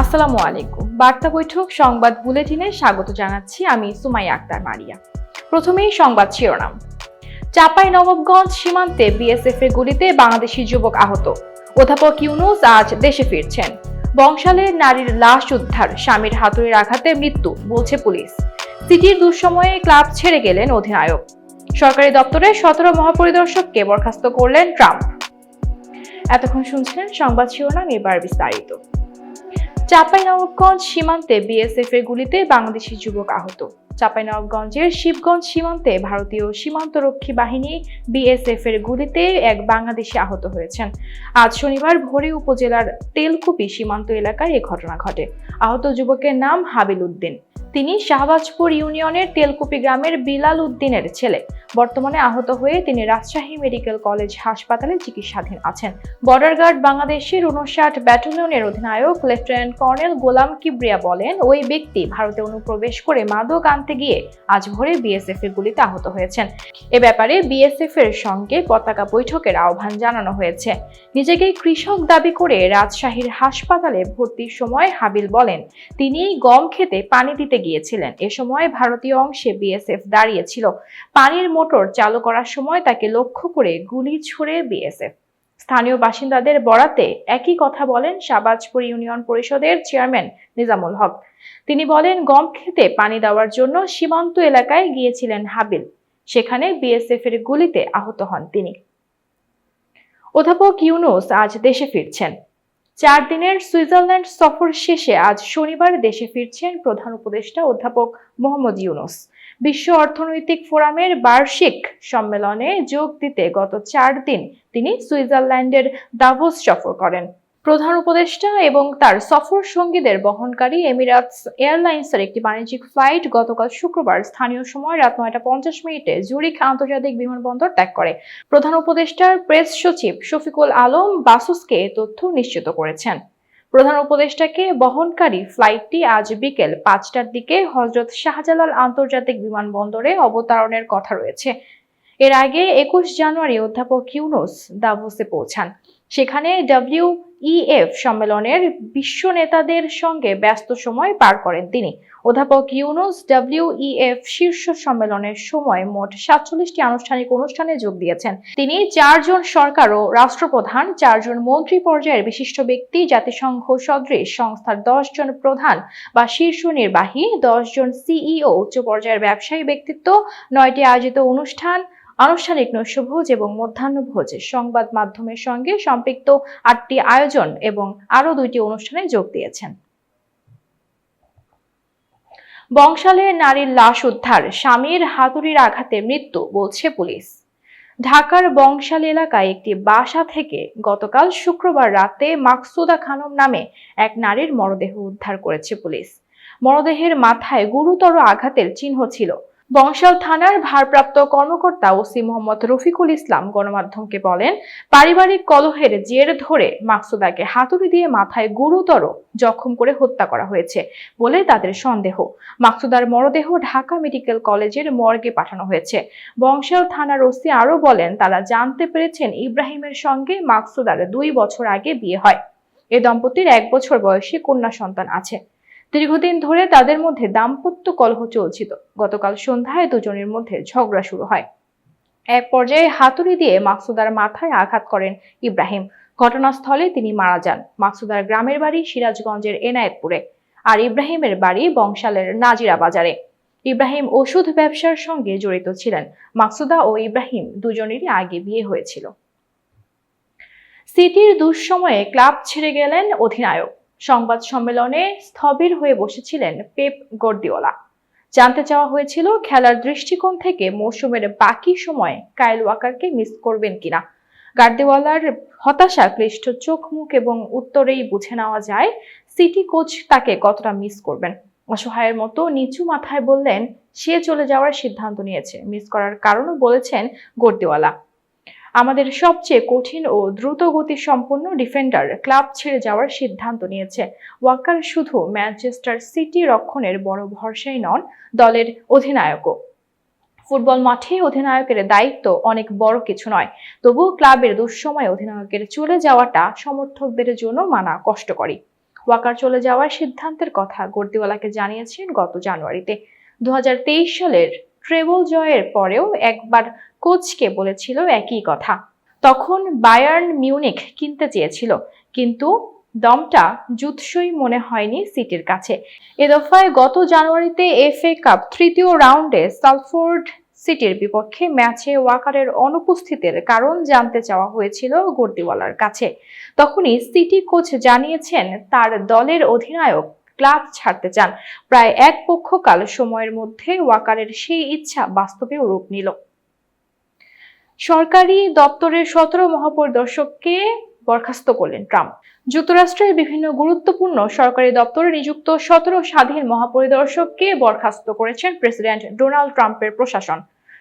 আসসালামু আলাইকুম। বার্তা বৈঠক সংবাদ বুলেটিনে স্বাগত জানাচ্ছি আমি সুমাই আক্তার মারিয়া। প্রথমেই সংবাদ শিরোনাম। চাপাই নবাবগঞ্জ সীমান্তে বিএসএফ এর গুলিতে বাংলাদেশি যুবক আহত। অধ্যাপক ইউনুস আজ দেশে ফিরছেন। বংশালে নারীর লাশ উদ্ধার, স্বামীর হাতুড়ির আঘাতে মৃত্যু, বলছে পুলিশ। সিটির দুঃসময়ে ক্লাব ছেড়ে গেলেন অধিনায়ক। সরকারি দপ্তরের সতেরো মহাপরিদর্শককে বরখাস্ত করলেন ট্রাম্প? এতক্ষণ শুনছিলেন সংবাদ শিরোনাম, এবার বিস্তারিত। চাঁপাইনবাবগঞ্জ সীমান্তে বিএসএফ এর গুলিতে বাংলাদেশি যুবক আহত। চাঁপাইনবাবগঞ্জের শিবগঞ্জ সীমান্তে ভারতীয় সীমান্তরক্ষী বাহিনী বিএসএফ এর গুলিতে এক বাংলাদেশি আহত হয়েছেন। আজ শনিবার ভোরে উপজেলার তেলকুপি সীমান্ত এলাকায় এ ঘটনা ঘটে। আহত যুবকের নাম হাবিল উদ্দিন। তিনি শাহবাজপুর ইউনিয়নের তেলকুপি গ্রামের বিলাল উদ্দিনের ছেলে। বর্তমানে আহত হয়ে তিনি রাজশাহী মেডিকেল কলেজ হাসপাতালে চিকিৎসাধীন আছেন। বর্ডার গার্ড বাংলাদেশের উনষাট ব্যাটালিয়নের অধিনায়ক লেফটেন্যান্ট কর্নেল গোলাম কিবরিয়া বলেন, ওই ব্যক্তি ভারতে অনুপ্রবেশ করে মাদক আনতে গিয়ে আজ ভোরে বিএসএফ এর গুলিতে আহত হয়েছেন। এ ব্যাপারে বিএসএফ এর সঙ্গে পতাকা বৈঠকের আহ্বান জানানো হয়েছে। নিজেকে কৃষক দাবি করে রাজশাহীর হাসপাতালে ভর্তির সময় হাবিল বলেন তিনি গম খেতে পানি দিতে গিয়েছিলেন। এ সময় ভারতীয় অংশে বিএসএফ দাঁড়িয়েছিল পানির মোটর চালু করার সময় তাকে লক্ষ্য করে গুলি ছুড়ে বিএসএফ স্থানীয় বাসিন্দাদের বরাতে একই কথা বলেন শাহবাজপুর ইউনিয়ন পরিষদের চেয়ারম্যান নিজামুল হক। তিনি বলেন, গম খেতে পানি দেওয়ার জন্য সীমান্ত এলাকায় গিয়েছিলেন হাবিল। সেখানে বিএসএফ এর গুলিতে আহত হন তিনি। অধ্যাপক ইউনুস আজ দেশে ফিরছেন। চার দিনের সুইজারল্যান্ড সফর শেষে আজ শনিবার দেশে ফিরছেন প্রধান উপদেষ্টা অধ্যাপক মোহাম্মদ ইউনুস। বিশ্ব অর্থনৈতিক ফোরামের বার্ষিক সম্মেলনে যোগ দিতে গত চার দিন তিনি সুইজারল্যান্ডের দাভোস সফর করেন। প্রধান উপদেষ্টা এবং তার সফর সঙ্গীদের বহনকারী এমিরাটস এয়ারলাইন্সের একটি বাণিজ্যিক ফ্লাইট গতকাল শুক্রবার স্থানীয় সময় রাত নয়টা পঞ্চাশ মিনিটে জুরিখ আন্তর্জাতিক বিমানবন্দর ত্যাগ করে। প্রধান উপদেষ্টার প্রেস সচিব শফিকুল আলম বাসুসকে তথ্য নিশ্চিত করেছেন। প্রধান উপদেষ্টাকে বহনকারী ফ্লাইটটি আজ বিকেল পাঁচটার দিকে হজরত শাহজালাল আন্তর্জাতিক বিমানবন্দরে অবতারণের কথা রয়েছে। এর আগে একুশ জানুয়ারি অধ্যাপক ইউনুস দাভোসে পৌঁছান। সেখানে ডাব্লিউ ইএফ সম্মেলনের বিশ্ব নেতাদের সঙ্গে ব্যস্ত সময় পার করেন তিনি। অধ্যাপক ইউনুস ডাব্লিউইএফ শীর্ষ সম্মেলনের সময় মোট সাতচল্লিশটি আনুষ্ঠানিক অনুষ্ঠানে যোগ দিয়েছেন। তিনি চারজন সরকার ও রাষ্ট্রপ্রধান, চারজন মন্ত্রী পর্যায়ের বিশিষ্ট ব্যক্তি, জাতিসংঘ সদৃশ সংস্থার জন প্রধান বা শীর্ষ নির্বাহী জন সিইও উচ্চ পর্যায়ের ব্যবসায়ী ব্যক্তিত্ব, নয়টি আয়োজিত অনুষ্ঠান আনুষ্ঠানিক নৈশভোজ এবং মধ্যাহ্নভোজ সংবাদ মাধ্যমের সঙ্গে সম্পৃক্ত আটটি আয়োজন এবং আরও দুইটি অনুষ্ঠানে যোগ দিয়েছেন। বংশালে নারীর লাশ উদ্ধার, স্বামীর হাতুড়ির আঘাতে মৃত্যু, বলছে পুলিশ। ঢাকার বংশাল এলাকায় একটি বাসা থেকে গতকাল শুক্রবার রাতে মাকসুদা খানম নামে এক নারীর মরদেহ উদ্ধার করেছে পুলিশ। মরদেহের মাথায় গুরুতর আঘাতের চিহ্ন ছিল। বংশাল থানার ভারপ্রাপ্ত কর্মকর্তা ওসি মোহাম্মদ রফিকুল ইসলাম গণমাধ্যমকে বলেন, পারিবারিক কলহের জের ধরে মাকসুদাকে হাতুড়ি দিয়ে মাথায় গুরুতর জখম করে হত্যা করা হয়েছে বলে তাদের সন্দেহ। মাকসুদার মরদেহ ঢাকা মেডিকেল কলেজের মর্গে পাঠানো হয়েছে। বংশাল থানার ওসি আরও বলেন, তারা জানতে পেরেছেন ইব্রাহিমের সঙ্গে মাকসুদার দুই বছর আগে বিয়ে হয়। এ দম্পতির এক বছর বয়সী কন্যা সন্তান আছে। দীর্ঘদিন ধরে তাদের মধ্যে দাম্পত্য কলহ চলছিল। গতকাল সন্ধ্যায় দুজনের মধ্যে ঝগড়া শুরু হয়। এক পর্যায়ে হাতুড়ি দিয়ে মাকসুদার মাথায় আঘাত করেন ইব্রাহিম। ঘটনাস্থলে তিনি মারা যান। মাকসুদার গ্রামের বাড়ি সিরাজগঞ্জের এনায়েতপুরে আর ইব্রাহিমের বাড়ি বংশালের নাজিরা বাজারে। ইব্রাহিম ওষুধ ব্যবসার সঙ্গে জড়িত ছিলেন। মাকসুদা ও ইব্রাহিম দুজনেরই আগে বিয়ে হয়েছিল। সিটির দুঃসময়ে ক্লাব ছেড়ে গেলেন অধিনায়ক। সংবাদ সম্মেলনে স্থবির হয়ে বসেছিলেন পেপ গর্দিওলা। জানতে চাওয়া হয়েছিল, খেলার দৃষ্টিকোণ থেকে মৌসুমের বাকি সময়ে কাইল ওয়াকারকে মিস করবেন কিনা। গার্দিওয়ালার হতাশা, ক্লিষ্ট চোখ, মুখ এবং উত্তরেই বুঝে নেওয়া যায়, সিটি কোচ তাকে কতটা মিস করবেন। অসহায়ের মতো নিচু মাথায় বললেন, সে চলে যাওয়ার সিদ্ধান্ত নিয়েছে। মিস করার কারণও বলেছেন গর্দিওয়ালা আমাদের সবচেয়ে কঠিন ও দ্রুত গতি সম্পন্ন ডিফেন্ডার ক্লাব ছেড়ে যাওয়ার সিদ্ধান্ত নিয়েছে। ওয়াকার শুধু ম্যানচেস্টার সিটি রক্ষণের বড় ভরসাই নন, দলের অধিনায়কও। ফুটবল মাঠে অধিনায়কের দায়িত্ব অনেক বড় কিছু নয় তবু ক্লাবের দুঃসময়ে অধিনায়কের চলে যাওয়াটা সমর্থকদের জন্য মানা কষ্টকরই। ওয়াকার চলে যাওয়ার সিদ্ধান্তের কথা গর্দিওয়ালাকে জানিয়েছেন গত জানুয়ারিতে। দু হাজার তেইশ সালের ট্রেবল জয়ের পরেও একবার কোচকে বলেছিল একই কথা। তখন বায়ার্ন মিউনিক কিনতে চেয়েছিল, কিন্তু দমটা জুৎসই মনে হয়নি সিটির কাছে। এ দফায় গত জানুয়ারিতে এফএ কাপ তৃতীয় রাউন্ডে সালফোর্ড সিটির বিপক্ষে ম্যাচে ওয়াকারের অনুপস্থিতির কারণ জানতে চাওয়া হয়েছিল গর্দিওয়ালার কাছে। তখনই সিটি কোচ জানিয়েছেন, তার দলের অধিনায়ক ক্লাব ছাড়তে চান। প্রায় এক পক্ষকাল সময়ের মধ্যে ওয়াকারের সেই ইচ্ছা বাস্তবেও রূপ নিল। সরকারি দপ্তরের সতেরো মহাপরিদর্শককে বরখাস্ত করলেন ট্রাম্প। যুক্তরাষ্ট্রের বিভিন্ন গুরুত্বপূর্ণ সরকারি দপ্তরে নিযুক্ত সতেরো স্বাধীন মহাপরিদর্শককে বরখাস্ত করেছেন প্রেসিডেন্ট ডোনাল্ড ট্রাম্পের প্রশাসন।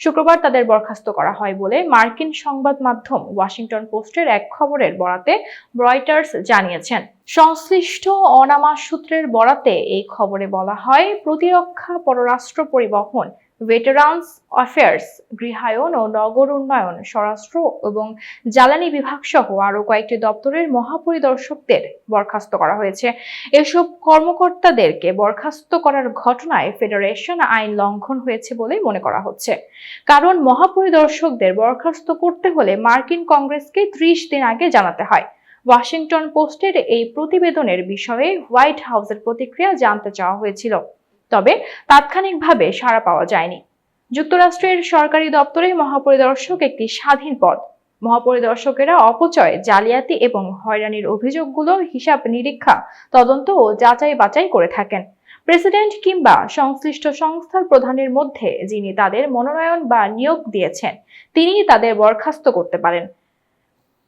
শুক্রবার তাদের বরখাস্ত করা হয় বলে মার্কিন সংবাদ মাধ্যম ওয়াশিংটন পোস্টের এক খবরের বরাতে রয়টার্স জানিয়েছেন। সংশ্লিষ্ট অনামা সূত্রের বরাতে এই খবরে বলা হয়, প্রতিরক্ষা, পররাষ্ট্র পরিবহন ভেটেরানস অ্যাফেয়ার্স গৃহায়ন ও নগর উন্নয়ন, স্বরাষ্ট্র এবং জ্বালানি বিভাগ সহ আরও কয়েকটি দপ্তরের মহাপরিদর্শকদের বরখাস্ত করা হয়েছে। এসব কর্মকর্তাদেরকে বরখাস্ত করার ঘটনায় ফেডারেশন আইন লঙ্ঘন হয়েছে বলে মনে করা হচ্ছে। কারণ মহাপরিদর্শকদের বরখাস্ত করতে হলে মার্কিন কংগ্রেসকে ত্রিশ দিন আগে জানাতে হয়। ওয়াশিংটন পোস্টের এই প্রতিবেদনের বিষয়ে হোয়াইট হাউসের প্রতিক্রিয়া জানতে চাওয়া হয়েছিল। তবে তাৎক্ষণিকভাবে সাড়া পাওয়া যায়নি। যুক্তরাষ্ট্রের সরকারি দপ্তরে মহাপরিদর্শক একটি স্বাধীন পদ। মহাপরিদর্শকেরা অপচয়, জালিয়াতি এবং হয়রানির অভিযোগগুলো হিসাব নিরীক্ষা, তদন্ত ও যাচাই বাছাই করে থাকেন। প্রেসিডেন্ট কিংবা সংশ্লিষ্ট সংস্থার প্রধানের মধ্যে যিনি তাদের মনোনয়ন বা নিয়োগ দিয়েছেন তিনি তাদের বরখাস্ত করতে পারেন।